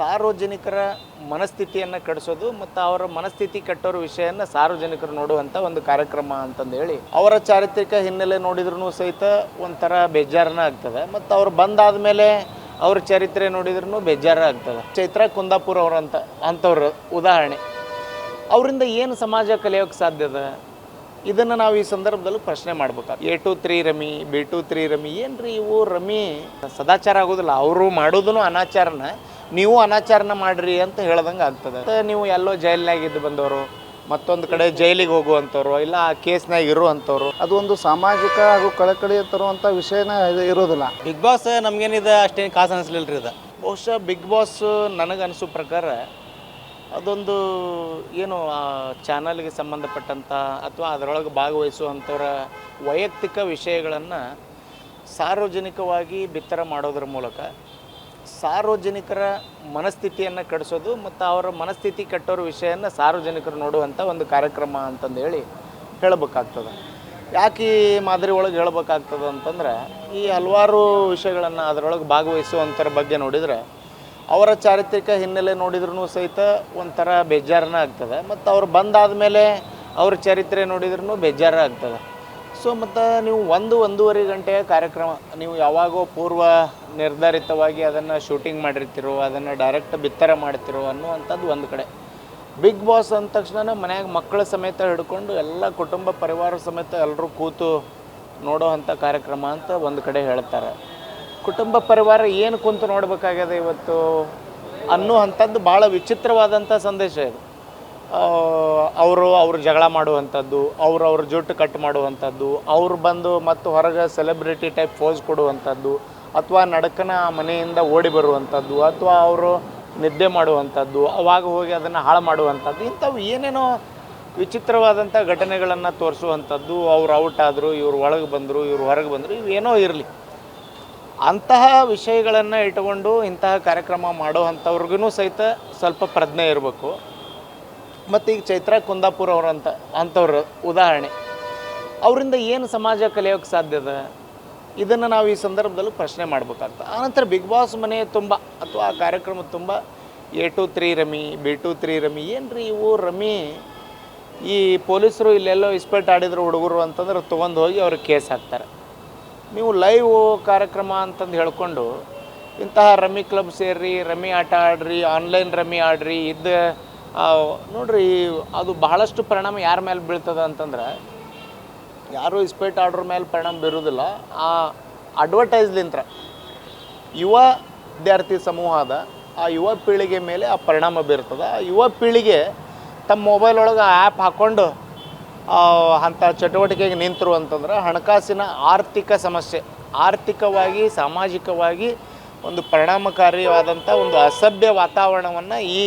ಸಾರ್ವಜನಿಕರ ಮನಸ್ಥಿತಿಯನ್ನು ಕಟ್ಟಿಸೋದು ಮತ್ತು ಅವರ ಮನಸ್ಥಿತಿ ಕಟ್ಟೋರ ವಿಷಯನ ಸಾರ್ವಜನಿಕರು ನೋಡುವಂಥ ಒಂದು ಕಾರ್ಯಕ್ರಮ ಅಂತಂದು ಹೇಳಿ ಅವರ ಚಾರಿತ್ರಿಕ ಹಿನ್ನೆಲೆ ನೋಡಿದ್ರೂ ಸಹಿತ ಒಂಥರ ಬೇಜಾರನ ಆಗ್ತದೆ. ಮತ್ತು ಅವ್ರು ಬಂದಾದ ಮೇಲೆ ಅವ್ರ ಚರಿತ್ರೆ ನೋಡಿದ್ರೂ ಬೇಜಾರ ಆಗ್ತದೆ. ಚೈತ್ರ ಕುಂದಾಪುರ ಅವರಂತ ಅಂಥವ್ರು ಉದಾಹರಣೆ. ಅವರಿಂದ ಏನು ಸಮಾಜ ಕಲಿಯೋಕ್ಕೆ ಸಾಧ್ಯದ ಇದನ್ನು ನಾವು ಈ ಸಂದರ್ಭದಲ್ಲೂ ಪ್ರಶ್ನೆ ಮಾಡ್ಬೇಕು A two three rummy, B two three rummy ಏನು ರೀ ಇವು ರಮಿ ಸದಾಚಾರ ಆಗೋದಿಲ್ಲ. ಅವರು ಮಾಡೋದನ್ನು ಅನಾಚಾರನ ನೀವು ಅನಾಚಾರನ ಮಾಡ್ರಿ ಅಂತ ಹೇಳ್ದಂಗೆ ಆಗ್ತದೆ. ನೀವು ಎಲ್ಲೋ ಜೈಲ್ನಾಗ ಇದ್ದು ಬಂದವರು ಮತ್ತೊಂದು ಕಡೆ ಜೈಲಿಗೆ ಹೋಗುವಂಥವ್ರು ಇಲ್ಲ ಆ ಕೇಸ್ನಾಗ ಇರುವಂಥವ್ರು ಅದು ಒಂದು ಸಾಮಾಜಿಕ ಹಾಗೂ ಕಳಕಳಿ ತರುವಂಥ ವಿಷಯನ ಇದು ಇರೋದಿಲ್ಲ. ಬಿಗ್ ಬಾಸ್ ನಮ್ಗೇನಿದೆ ಅಷ್ಟೇನು ಕಾಸು ಅನಿಸ್ಲಿಲ್ಲ ರೀ ಇದು. ಬಹುಶಃ ಬಿಗ್ ಬಾಸ್ ನನಗೆ ಅನಿಸೋ ಪ್ರಕಾರ ಅದೊಂದು ಏನು ಆ ಚಾನಲ್ಗೆ ಸಂಬಂಧಪಟ್ಟಂಥ ಅಥವಾ ಅದರೊಳಗೆ ಭಾಗವಹಿಸುವಂಥವ್ರ ವೈಯಕ್ತಿಕ ವಿಷಯಗಳನ್ನು ಸಾರ್ವಜನಿಕವಾಗಿ ಬಿತ್ತರ ಮಾಡೋದ್ರ ಮೂಲಕ ಸಾರ್ವಜನಿಕರ ಮನಸ್ಥಿತಿಯನ್ನು ಕಟ್ಟಿಸೋದು ಮತ್ತು ಅವರ ಮನಸ್ಥಿತಿ ಕಟ್ಟೋರ ವಿಷಯನ ಸಾರ್ವಜನಿಕರು ನೋಡುವಂಥ ಒಂದು ಕಾರ್ಯಕ್ರಮ ಅಂತಂದು ಹೇಳಿ ಹೇಳಬೇಕಾಗ್ತದೆ. ಯಾಕೆ ಈ ಮಾದರಿ ಒಳಗೆ ಹೇಳ್ಬೇಕಾಗ್ತದೆ ಅಂತಂದ್ರೆ, ಈ ಹಲವಾರು ವಿಷಯಗಳನ್ನು ಅದರೊಳಗೆ ಭಾಗವಹಿಸುವಂಥರ ಬಗ್ಗೆ ನೋಡಿದರೆ, ಅವರ ಚಾರಿತ್ರಿಕ ಹಿನ್ನೆಲೆ ನೋಡಿದ್ರೂ ಸಹಿತ ಒಂಥರ ಬೇಜಾರನ ಆಗ್ತದೆ. ಮತ್ತು ಅವ್ರು ಬಂದಾದ ಮೇಲೆ ಅವ್ರ ಚರಿತ್ರೆ ನೋಡಿದ್ರೂ ಬೇಜಾರ ಆಗ್ತದೆ. ಸೊ, ಮತ್ತು ನೀವು ಒಂದು ಒಂದೂವರೆ ಗಂಟೆಯ ಕಾರ್ಯಕ್ರಮ, ನೀವು ಯಾವಾಗೋ ಪೂರ್ವ ನಿರ್ಧಾರಿತವಾಗಿ ಅದನ್ನು ಶೂಟಿಂಗ್ ಮಾಡಿರ್ತಿರೋ, ಅದನ್ನು ಡೈರೆಕ್ಟ್ ಬಿತ್ತರ ಮಾಡ್ತಿರೋ ಅನ್ನುವಂಥದ್ದು ಒಂದು ಕಡೆ. ಬಿಗ್ ಬಾಸ್ ಅಂದ ತಕ್ಷಣ ಮನ್ಯಾಗ ಮಕ್ಕಳ ಸಮೇತ ಹಿಡ್ಕೊಂಡು ಎಲ್ಲ ಕುಟುಂಬ ಪರಿವಾರ ಸಮೇತ ಎಲ್ಲರೂ ಕೂತು ನೋಡೋ ಅಂಥ ಕಾರ್ಯಕ್ರಮ ಅಂತ ಒಂದು ಕಡೆ ಹೇಳ್ತಾರೆ. ಕುಟುಂಬ ಪರಿವಾರ ಏನು ಕುಂತು ನೋಡಬೇಕಾಗ್ಯದ ಇವತ್ತು ಅನ್ನೋ ಅಂಥದ್ದು ಭಾಳ ವಿಚಿತ್ರವಾದಂಥ ಸಂದೇಶ ಇದು. ಅವರು ಅವ್ರ ಜಗಳ ಮಾಡುವಂಥದ್ದು, ಅವ್ರು ಅವ್ರ ಜುಟ್ಟು ಕಟ್ ಮಾಡುವಂಥದ್ದು, ಅವ್ರು ಬಂದು ಮತ್ತು ಹೊರಗೆ ಸೆಲೆಬ್ರಿಟಿ ಟೈಪ್ ಫೋಸ್ ಕೊಡುವಂಥದ್ದು, ಅಥವಾ ನಡಕನ ಮನೆಯಿಂದ ಓಡಿ ಬರುವಂಥದ್ದು, ಅಥವಾ ಅವರು ನಿದ್ದೆ ಮಾಡುವಂಥದ್ದು, ಅವಾಗ ಹೋಗಿ ಅದನ್ನು ಹಾಳು ಮಾಡುವಂಥದ್ದು, ಇಂಥವು ಏನೇನೋ ವಿಚಿತ್ರವಾದಂಥ ಘಟನೆಗಳನ್ನು ತೋರಿಸುವಂಥದ್ದು, ಅವ್ರು ಔಟ್ ಆದರು, ಇವ್ರು ಒಳಗೆ ಬಂದರು, ಇವ್ರು ಹೊರಗೆ ಬಂದರು, ಇವೇನೋ ಇರಲಿ. ಅಂತಹ ವಿಷಯಗಳನ್ನು ಇಟ್ಕೊಂಡು ಇಂತಹ ಕಾರ್ಯಕ್ರಮ ಮಾಡೋ ಅಂಥವ್ರಿಗೂ ಸಹಿತ ಸ್ವಲ್ಪ ಪ್ರಜ್ಞೆ ಇರಬೇಕು. ಮತ್ತು ಈಗ ಚೈತ್ರ ಕುಂದಾಪುರ ಅವರಂತ ಅಂಥವ್ರು ಉದಾಹರಣೆ. ಅವರಿಂದ ಏನು ಸಮಾಜ ಕಲಿಯೋಕ್ಕೆ ಅದ? ಇದನ್ನು ನಾವು ಈ ಸಂದರ್ಭದಲ್ಲೂ ಪ್ರಶ್ನೆ ಮಾಡ್ಬೇಕಾಗ್ತದೆ. ಆನಂತರ ಬಿಗ್ ಬಾಸ್ ಮನೆ ತುಂಬ, ಅಥವಾ ಆ ಕಾರ್ಯಕ್ರಮ ತುಂಬ, A two three rummy, B two three rummy, ಏನ್ರಿ ಇವು ರಮಿ? ಈ ಪೊಲೀಸರು ಇಲ್ಲೆಲ್ಲೋ ಇಸ್ಪೆಟ್ ಆಡಿದ್ರು ಹುಡುಗರು ಅಂತಂದ್ರೆ ತೊಗೊಂಡು ಹೋಗಿ ಅವ್ರಿಗೆ ಕೇಸ್ ಹಾಕ್ತಾರೆ. ನೀವು ಲೈವ್ ಕಾರ್ಯಕ್ರಮ ಅಂತಂದು ಹೇಳ್ಕೊಂಡು ಇಂತಹ ರಮಿ ಕ್ಲಬ್ ಸೇರಿ ರಮಿ ಆಟ ಆಡ್ರಿ, ಆನ್ಲೈನ್ ರಮಿ ಆಡ್ರಿ ಇದ್ದ ನೋಡ್ರಿ, ಅದು ಬಹಳಷ್ಟು ಪರಿಣಾಮ ಯಾರ ಮೇಲೆ ಬೀಳ್ತದೆ ಅಂತಂದ್ರೆ, ಯಾರು ಇಸ್ಪೇಟ್ ಆರ್ಡ್ರ್ ಮೇಲೆ ಪರಿಣಾಮ ಬೀರೋದಿಲ್ಲ, ಆ ಅಡ್ವರ್ಟೈಸ್ಲಿಂತ್ರ ಯುವ ವಿದ್ಯಾರ್ಥಿ ಸಮೂಹ ಅದ, ಆ ಯುವ ಪೀಳಿಗೆ ಮೇಲೆ ಆ ಪರಿಣಾಮ ಬೀರ್ತದೆ. ಆ ಯುವ ಪೀಳಿಗೆ ತಮ್ಮ ಮೊಬೈಲ್ ಒಳಗೆ ಆ್ಯಪ್ ಹಾಕ್ಕೊಂಡು ಅಂಥ ಚಟುವಟಿಕೆಗೆ ನಿಂತರು ಅಂತಂದ್ರೆ ಹಣಕಾಸಿನ ಆರ್ಥಿಕ ಸಮಸ್ಯೆ, ಆರ್ಥಿಕವಾಗಿ, ಸಾಮಾಜಿಕವಾಗಿ ಒಂದು ಪರಿಣಾಮಕಾರಿಯಾದಂಥ ಒಂದು ಅಸಭ್ಯ ವಾತಾವರಣವನ್ನು ಈ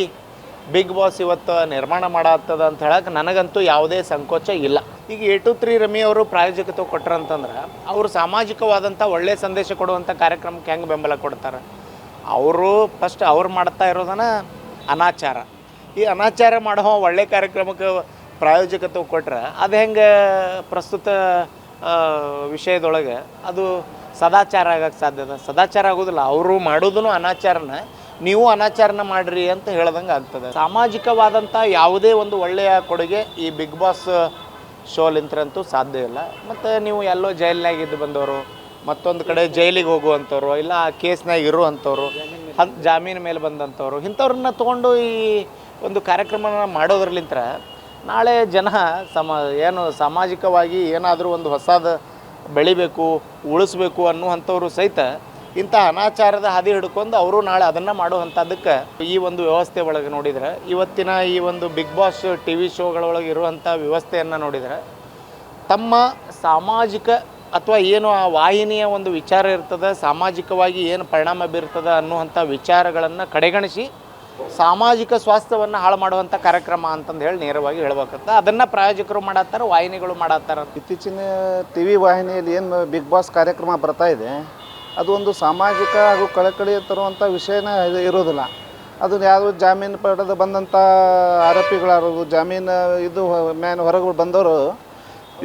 ಬಿಗ್ ಬಾಸ್ ಇವತ್ತು ನಿರ್ಮಾಣ ಮಾಡತ್ತದ ಅಂತ ಹೇಳಕ್ಕೆ ನನಗಂತೂ ಯಾವುದೇ ಸಂಕೋಚ ಇಲ್ಲ. ಈಗ ಎ ಟು ತ್ರೀ ರಮಿ ಅವರು ಪ್ರಾಯೋಜಕತ್ವ ಕೊಟ್ರಂತಂದ್ರೆ ಅವರು ಸಾಮಾಜಿಕವಾದಂಥ ಒಳ್ಳೆಯ ಸಂದೇಶ ಕೊಡುವಂಥ ಕಾರ್ಯಕ್ರಮಕ್ಕೆ ಹೆಂಗೆ ಬೆಂಬಲ ಕೊಡ್ತಾರೆ? ಅವರು ಫಸ್ಟ್ ಅವ್ರು ಮಾಡ್ತಾ ಇರೋದನ್ನ ಅನಾಚಾರ. ಈ ಅನಾಚಾರ ಮಾಡೋ ಒಳ್ಳೆ ಕಾರ್ಯಕ್ರಮಕ್ಕೆ ಪ್ರಾಯೋಜಕತ್ವ ಕೊಟ್ರೆ ಅದು ಹೆಂಗೆ ಪ್ರಸ್ತುತ ವಿಷಯದೊಳಗೆ ಅದು ಸದಾಚಾರ ಆಗಕ್ಕೆ ಸಾಧ್ಯದ? ಸದಾಚಾರ ಆಗೋದಿಲ್ಲ. ಅವರು ಮಾಡೋದನ್ನು ಅನಾಚಾರನ ನೀವು ಅನಾಚಾರನ ಮಾಡ್ರಿ ಅಂತ ಹೇಳ್ದಂಗೆ ಆಗ್ತದೆ. ಸಾಮಾಜಿಕವಾದಂಥ ಯಾವುದೇ ಒಂದು ಒಳ್ಳೆಯ ಕೊಡುಗೆ ಈ ಬಿಗ್ ಬಾಸ್ ಶೋಲಿಂತ್ರಂತೂ ಸಾಧ್ಯ ಇಲ್ಲ. ಮತ್ತು ನೀವು ಎಲ್ಲೋ ಜೈಲಿನಾಗ ಇದ್ದು ಬಂದವರು, ಮತ್ತೊಂದು ಕಡೆ ಜೈಲಿಗೆ ಹೋಗುವಂಥವ್ರು ಇಲ್ಲ ಆ ಕೇಸ್ನಾಗ ಇರುವಂಥವ್ರು ಹನ್ ಜಾಮೀನು ಮೇಲೆ ಬಂದಂಥವ್ರು ಇಂಥವ್ರನ್ನ ತೊಗೊಂಡು ಈ ಒಂದು ಕಾರ್ಯಕ್ರಮನ ಮಾಡೋದ್ರಲಿಂತ್ರ ನಾಳೆ ಜನ ಸಮ, ಏನು ಸಾಮಾಜಿಕವಾಗಿ ಏನಾದರೂ ಒಂದು ಹೊಸದು ಬೆಳಿಬೇಕು, ಉಳಿಸ್ಬೇಕು ಅನ್ನುವಂಥವ್ರು ಸಹಿತ ಇಂಥ ಅನಾಚಾರದ ಹಾದಿ ಹಿಡ್ಕೊಂಡು ಅವರು ನಾಳೆ ಅದನ್ನು ಮಾಡುವಂಥದ್ದಕ್ಕೆ ಈ ಒಂದು ವ್ಯವಸ್ಥೆ ಒಳಗೆ ನೋಡಿದರೆ, ಇವತ್ತಿನ ಈ ಒಂದು ಬಿಗ್ ಬಾಸ್ ಟಿ ವಿ ಶೋಗಳೊಳಗೆ ಇರುವಂಥ ವ್ಯವಸ್ಥೆಯನ್ನು ನೋಡಿದರೆ, ತಮ್ಮ ಸಾಮಾಜಿಕ ಅಥವಾ ಏನು ಆ ವಾಹಿನಿಯ ಒಂದು ವಿಚಾರ ಇರ್ತದೆ, ಸಾಮಾಜಿಕವಾಗಿ ಏನು ಪರಿಣಾಮ ಬೀರ್ತದೆ ಅನ್ನುವಂಥ ವಿಚಾರಗಳನ್ನು ಕಡೆಗಣಿಸಿ ಸಾಮಾಜಿಕ ಸ್ವಾಸ್ಥ್ಯವನ್ನು ಹಾಳು ಮಾಡುವಂಥ ಕಾರ್ಯಕ್ರಮ ಅಂತಂದು ಹೇಳಿ ನೇರವಾಗಿ ಹೇಳಬೇಕಂತ. ಅದನ್ನು ಪ್ರಾಯೋಜಕರು ಮಾಡತ್ತಾರ, ವಾಹಿನಿಗಳು ಮಾಡತ್ತಾರ ಇತ್ತೀಚಿನ ಟಿ ವಿ ವಾಹಿನಿಯಲ್ಲಿ ಏನು ಬಿಗ್ ಬಾಸ್ ಕಾರ್ಯಕ್ರಮ ಬರ್ತಾ ಇದೆ ಅದು ಒಂದು ಸಾಮಾಜಿಕ ಹಾಗೂ ಕಳಕಳಿ ತರುವಂಥ ವಿಷಯನ ಇದು ಇರೋದಿಲ್ಲ. ಅದು ಯಾವುದು ಜಾಮೀನು ಪಡೆದು ಬಂದಂಥ ಆರೋಪಿಗಳಾರು, ಜಾಮೀನು ಇದು ಮ್ಯಾನ್ ಹೊರಗೆ ಬಂದವರು,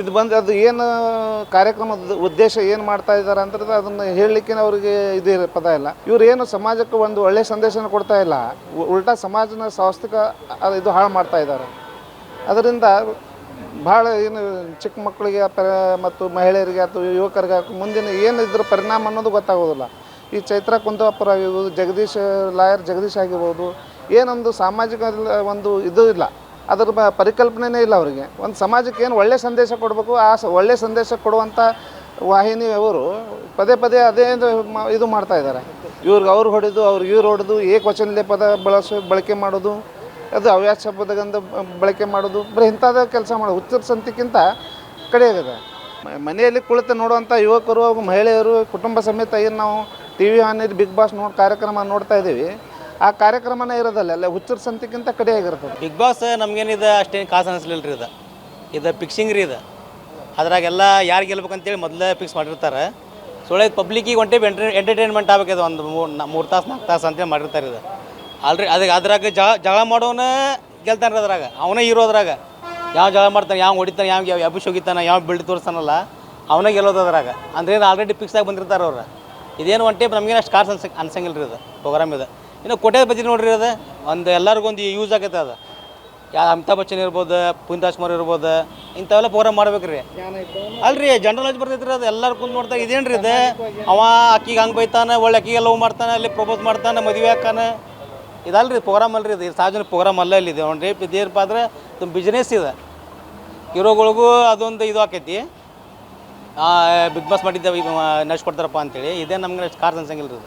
ಇದು ಬಂದು ಅದು ಏನು ಕಾರ್ಯಕ್ರಮದ ಉದ್ದೇಶ ಏನು ಮಾಡ್ತಾ ಇದ್ದಾರೆ ಅಂದ್ರೆ ಅದನ್ನು ಹೇಳಲಿಕ್ಕೆ ಅವರಿಗೆ ಇದು ಪದ ಇಲ್ಲ. ಇವ್ರು ಏನು ಸಮಾಜಕ್ಕೆ ಒಂದು ಒಳ್ಳೆಯ ಸಂದೇಶನ ಕೊಡ್ತಾ ಇಲ್ಲ. ಉಲ್ಟಾ ಸಮಾಜನ ಸಾಂಸ್ಥಿಕ ಇದು ಹಾಳು ಮಾಡ್ತಾ ಇದ್ದಾರೆ. ಅದರಿಂದ ಭಾಳ ಏನು ಚಿಕ್ಕ ಮಕ್ಕಳಿಗೆ ಪ ಮತ್ತು ಮಹಿಳೆಯರಿಗೆ ಅಥವಾ ಯುವಕರಿಗೆ ಮುಂದಿನ ಏನು ಇದ್ರ ಪರಿಣಾಮ ಅನ್ನೋದು ಗೊತ್ತಾಗೋದಿಲ್ಲ. ಈ ಚೈತ್ರ ಕುಂದಾಪುರ ಆಗಿರ್ಬೋದು, ಜಗದೀಶ್ ಲಾಯರ್ ಜಗದೀಶ್ ಆಗಿರ್ಬೋದು, ಏನೊಂದು ಸಾಮಾಜಿಕ ಒಂದು ಇದು ಇಲ್ಲ. ಅದ್ರ ಬ ಪರಿಕಲ್ಪನೆನೇ ಇಲ್ಲ ಅವರಿಗೆ. ಒಂದು ಸಮಾಜಕ್ಕೆ ಏನು ಒಳ್ಳೆಯ ಸಂದೇಶ ಕೊಡಬೇಕು, ಆ ಸ ಒಳ್ಳೆಯ ಸಂದೇಶ ಕೊಡುವಂಥ ವಾಹಿನಿ ಅವರು ಪದೇ ಪದೇ ಅದೇ ಇದು ಮಾಡ್ತಾ ಇದ್ದಾರೆ. ಇವ್ರಿಗೆ ಅವ್ರು ಹೊಡೆದು, ಅವ್ರಿಗೆ ಇವ್ರು ಹೊಡೆದು ಏಕವಚನಲೆ ಪದ ಬಳಸ, ಬಳಕೆ ಮಾಡೋದು ಅದು ಹವ್ಯಾಸ ಶಬ್ದಗಂಧ ಬಳಕೆ ಮಾಡೋದು, ಬರೀ ಇಂಥದ ಕೆಲಸ ಮಾಡೋದು, ಹುಚ್ಚರ ಸಂತಿಕ್ಕಿಂತ ಕಡೆಯಾಗಿದೆ ಮನೆಯಲ್ಲಿ ಕುಳಿತು ನೋಡುವಂಥ ಯುವಕರು ಮಹಿಳೆಯರು, ಕುಟುಂಬ ಸಮೇತ ಏನು ನಾವು ಟಿ ವಿ ಹಾನಿಯಲ್ಲಿ ಬಿಗ್ ಬಾಸ್ ನೋಡಿ, ಕಾರ್ಯಕ್ರಮ ನೋಡ್ತಾ ಇದ್ದೀವಿ, ಆ ಕಾರ್ಯಕ್ರಮನೇ ಇರೋದಲ್ಲ, ಅಲ್ಲ ಹುಚ್ಚರ ಸಂತಿಕ್ಕಿಂತ ಕಡೆಯಾಗಿರ್ತದೆ ಬಿಗ್ ಬಾಸ್ ನಮ್ಗೇನಿದೆ, ಅಷ್ಟೇನು ಕಾಸು ಅನಿಸ್ಲಿಲ್ಲ ರೀ ಇದು. ಇದು ಫಿಕ್ಸಿಂಗ್ ರೀ ಇದು. ಅದ್ರಾಗೆಲ್ಲ ಯಾರು ಗೆಲ್ಬೇಕಂತೇಳಿ ಮೊದಲೇ ಫಿಕ್ಸ್ ಮಾಡಿರ್ತಾರೆ. ಸೊಳ್ಳೆ ಪಬ್ಲಿಕ್ಕಿಗೆ ಒಂಟೇ ಎಂಟರ್ ಎಂಟರ್ಟೈನ್ಮೆಂಟ್ ಆಗ್ಬೇಕಿದೆ ಒಂದು ಮೂರು ಮೂರು ತಾಸು, ನಾಲ್ಕು ತಾಸು ಅಂತೇಳಿ ಮಾಡಿರ್ತಾರೆ ಇದು. ಆಲ್ರೆಡಿ ಅದಕ್ಕೆ ಅದ್ರಾಗ ಜಗಳ ಜಗಳ ಮಾಡೋನ ಗೆಲ್ತಾನೆ ಅದ್ರಾಗ. ಅವನೇ ಇರೋದ್ರಾಗ ಯಾವ ಜಗಳ ಮಾಡ್ತಾನೆ, ಯಾವ ಹೊಡಿತಾನೆ, ಯಾವ ಯಾವ ಹೋಗಿತಾನೆ, ಯಾವ ಬಿಲ್ಡ್ ತೋರಿಸ್ತಾನಲ್ಲ, ಅವನೇ ಗೆಲ್ಲೋದು ಅದ್ರಾಗ. ಅಂದ್ರೆ ಆಲ್ರೆಡಿ ಫಿಕ್ಸ್ ಆಗಿ ಬಂದಿರ್ತಾರೆ ಅವ್ರು. ಇದೇನು ಒನ್ ಟೈಪ್ ನಮಗೇನು ಅಷ್ಟು ಕಾರ್ಸ್ ಅನ್ಸ ಅನ್ಸಂಗಿಲ್ಲ ರೀ ಅದು ಪ್ರೋಗ್ರಾಮ್ ಇದು. ಇನ್ನು ಕೋಟೆ ಬಜ್ಜಿ ನೋಡ್ರಿ ಅದು, ಒಂದು ಎಲ್ಲರಿಗೊಂದು ಯೂಸ್ ಆಗೈತೆ ಅದು. ಯಾ, ಅಮಿತಾಬ್ ಬಚ್ಚನ್ ಇರ್ಬೋದು, ಪುನೀತ್ ರಾಜ್ಕುಮಾರ್ ಇರ್ಬೋದು, ಇಂಥವೆಲ್ಲ ಪ್ರೋಗ್ರಾಮ್ ಮಾಡ್ಬೇಕು ರೀ ಅಲ್ರಿ ಜನರಲ್ ನಾಲೆಜ್ ಬರ್ತೈತ್ರಿ ಅದು, ಎಲ್ಲರೂ ಕುಂತು ನೋಡ್ತಾ ಇದೇನು ರೀ ಇದು? ಅವ ಅಕ್ಕಿಗೆ ಹಂಗೆ ಬೈತಾನೆ, ಒಳ್ಳೆ ಅಕ್ಕಿಗೆ ಲವ್ ಮಾಡ್ತಾನೆ, ಅಲ್ಲಿ ಪ್ರಪೋಸ್ ಮಾಡ್ತಾನೆ, ಮದುವೆ ಹಾಕಾನೆ ಇದಲ್ರಿ ಪ್ರೋಗ್ರಾಮ್ ರೀ ಇದು. ಸಾರ್ವಜನಿಕ ಪ್ರೋಗ್ರಾಮ್ ಅಲ್ಲ ಇಲ್ಲಿ ಇದು. ರೇಪ್ ಇದೇನಪ್ಪ ಅಂದ್ರೆ ತುಂಬ ಬಿಸ್ನೆಸ್ ಇದೆ. ಹೀರೋಗಳಿಗೂ ಅದೊಂದು ಇದು ಆಕೈತಿ. ಬಿಗ್ ಬಾಸ್ ಮಾಡಿದ್ದೆ ಈಗ ನಡೆಸ್ಕೊಡ್ತಾರಪ್ಪ ಅಂತೇಳಿ. ಇದೇ ನಮ್ಗೆ ಕಾರ್ ಅನ್ಸಂಗಿಲ್ಲ ರೀ